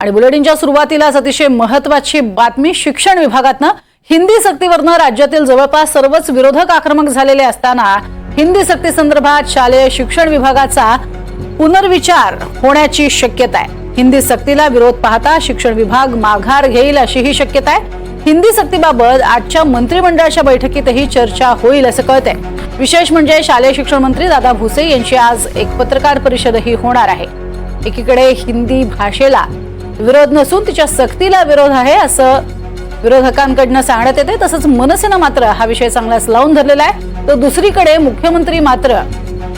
आणि बुलेटिनच्या सुरुवातीलाच अतिशय महत्वाची बातमी शिक्षण विभागातनं हिंदी सक्तीवरनं राज्यातील जवळपास सर्वच विरोधक आक्रमक झालेले असताना हिंदी सक्ती संदर्भात शालेय शिक्षण विभागाचा पुनर्विचार होण्याची शक्यता आहे हिंदी सक्तीला विरोध पाहता शिक्षण विभाग माघार घेईल अशीही शक्यता आहे हिंदी सक्तीबाबत आजच्या मंत्रिमंडळाच्या बैठकीतही चर्चा होईल असं कळतंय. विशेष म्हणजे शालेय शिक्षण मंत्री दादा भुसे यांची आज एक पत्रकार परिषदही होणार आहे. एकीकडे हिंदी भाषेला विरोध नसून तिच्या सक्तीला विरोध आहे असं विरोधकांकडनं सांगण्यात येते. तसंच मनसेनं मात्र हा विषय चांगलाच लावून धरलेला आहे. तर दुसरीकडे मुख्यमंत्री मात्र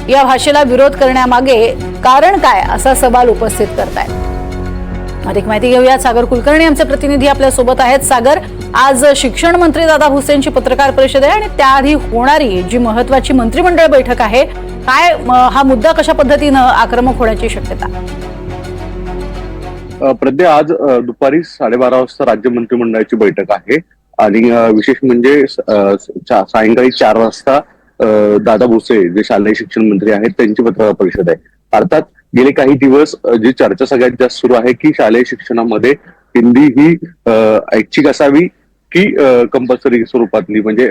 या भाषेला विरोध करण्यामागे कारण काय असा सवाल उपस्थित करतायत. अधिक माहिती घेऊया. सागर कुलकर्णी आमचे प्रतिनिधी आपल्यासोबत आहेत. सागर आज शिक्षण मंत्री दादा भुसेंची पत्रकार परिषद आहे आणि त्याआधी होणारी जी महत्वाची मंत्रिमंडळ बैठक आहे काय म, हा मुद्दा कशा पद्धतीनं आक्रमक होण्याची शक्यता? प्रद्या आज दुपारी साडेबारा वाजता राज्य मंत्रिमंडळाची बैठक आहे. आणि विशेष म्हणजे सायंकाळी चार वाजता दादा भुसे जे शालेय शिक्षण मंत्री आहेत त्यांची पत्रकार परिषद आहे. अर्थात गेले काही दिवस जी चर्चा सगळ्यात जास्त सुरू आहे की शालेय शिक्षणामध्ये हिंदी ही ऐच्छिक असावी की कंपल्सरी स्वरूपातली? म्हणजे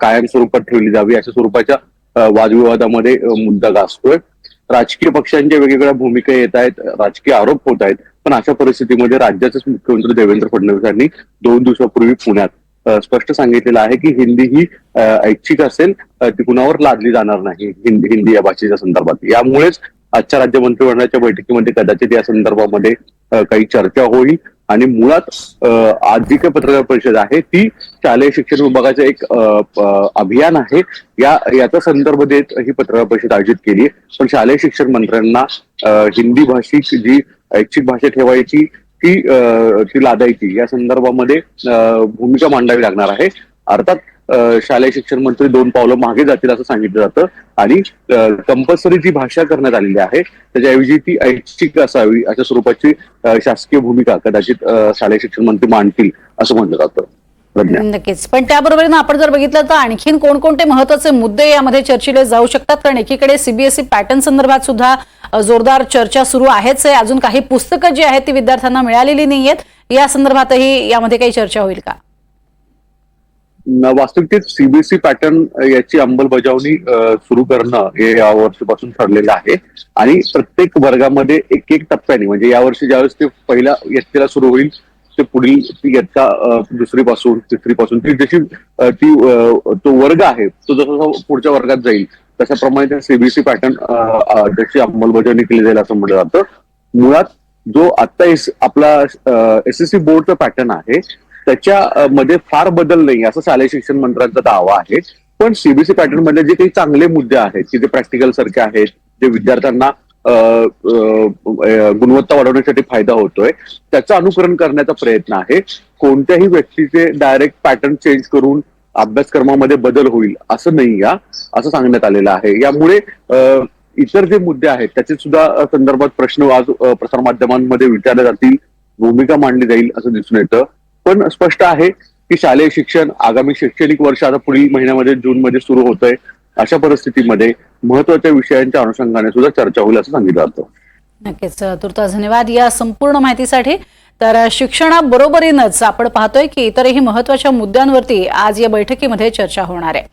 कायम स्वरूपात ठेवली जावी? अशा स्वरूपाच्या वादविवादामध्ये मुद्दा गाजतोय. राजकीय पक्षांच्या वेगवेगळ्या भूमिका येत आहेत राजकीय आरोप होत आहेत पण अशा परिस्थितीमध्ये राज्याचेच मुख्यमंत्री देवेंद्र फडणवीस यांनी दोन दिवसापूर्वी पुण्यात स्पष्ट सांगितलेलं आहे की हिंदी ही ऐच्छिक असेल ती कुणावर लादली जाणार नाही हिंदी हिंदी या भाषेच्या संदर्भात. यामुळेच आजच्या राज्य मंत्रिमंडळाच्या बैठकीमध्ये कदाचित या संदर्भामध्ये काही चर्चा होईल. आणि मुळात आज जी काही पत्रकार परिषद आहे ती शालेय शिक्षण विभागाचं एक अभियान आहे. या याचा संदर्भ देत ही पत्रकार परिषद आयोजित केली आहे. पण शालेय शिक्षण मंत्र्यांना हिंदी भाषिक जी ऐच्छिक भाषा ठेवायची ती अ, ती लादायची. या संदर्भामध्ये भूमिका मांडावी लागणार आहे. अर्थात शालेय शिक्षण मंत्री दोन पावलं मागे जातील असं सांगितलं जातं. आणि कंपल्सरी जी भाषा करण्यात आलेली आहे त्याच्याऐवजी ती ऐच्छिक असावी अशा स्वरूपाची शासकीय भूमिका कदाचित शालेय शिक्षण मंत्री मांडतील असं म्हटलं जातं. नक्कीच. पण त्याबरोबरीनं आपण जर बघितलं तर आणखीन कोणकोणते महत्त्वाचे मुद्दे यामध्ये चर्चिले जाऊ शकतात? कारण एकीकडे सीबीएसई पॅटर्न संदर्भात सुद्धा जोरदार चर्चा सुरू आहेच आहे. अजून काही पुस्तकं जी आहेत ती विद्यार्थ्यांना मिळालेली नाहीयेत. या संदर्भातही यामध्ये काही चर्चा होईल का? वास्तविकतेत सीबीएसई पॅटर्न याची अंमलबजावणी सुरू करणं हे या वर्षीपासून ठरलेलं आहे. आणि प्रत्येक वर्गामध्ये एक एक टप्प्याने म्हणजे यावर्षी ज्यावेळेस ते पहिल्या इयत्तेला सुरू होईल ते पुढील ती इयत्ता अ, दुसरीपासून तिसरीपासून ती जशी ती तो वर्ग आहे तो जसा पुढच्या वर्गात जाईल तशाप्रमाणे त्या सीबीएसई पॅटर्न त्याची अंमलबजावणी केली जाईल असं म्हटलं जातं. मुळात जो आता एस आपला एसएससी बोर्डचा पॅटर्न आहे त्याच्या मध्ये फार बदल नाही. असं शालेय शिक्षण मंत्र्यांचा दावा आहे. पण सीबीएसई पॅटर्नमध्ये जे काही चांगले मुद्दे आहेत की जे प्रॅक्टिकल सारखे आहेत जे विद्यार्थ्यांना गुणवत्ता वाढवण्यासाठी फायदा होतोय त्याचं अनुकरण करण्याचा प्रयत्न आहे. कोणत्याही व्यक्तीचे डायरेक्ट पॅटर्न चेंज करून अभ्यासक्रमामध्ये बदल होईल असं नाही या असं सांगण्यात आलेलं आहे. यामुळे इतर जे मुद्दे आहेत त्याचे सुद्धा संदर्भात प्रश्न आज प्रसारमाध्यमांमध्ये विचारले जातील भूमिका मांडली जाईल असं दिसून येतं. पण स्पष्ट आहे की शालेय शिक्षण आगामी शैक्षणिक वर्ष आता पुढील महिन्यामध्ये जून मध्ये सुरू होत आहे अशा परिस्थितीमध्ये महत्त्वाच्या विषयांच्या अनुषंगाने सुद्धा चर्चा होईल असं सांगितलं जातं. नक्कीच तुर्तास धन्यवाद या संपूर्ण माहितीसाठी. तर शिक्षणाबरोबरीनच आपण पाहतोय की इतरही महत्त्वाच्या मुद्द्यांवरती आज या बैठकीमध्ये चर्चा होणार आहे.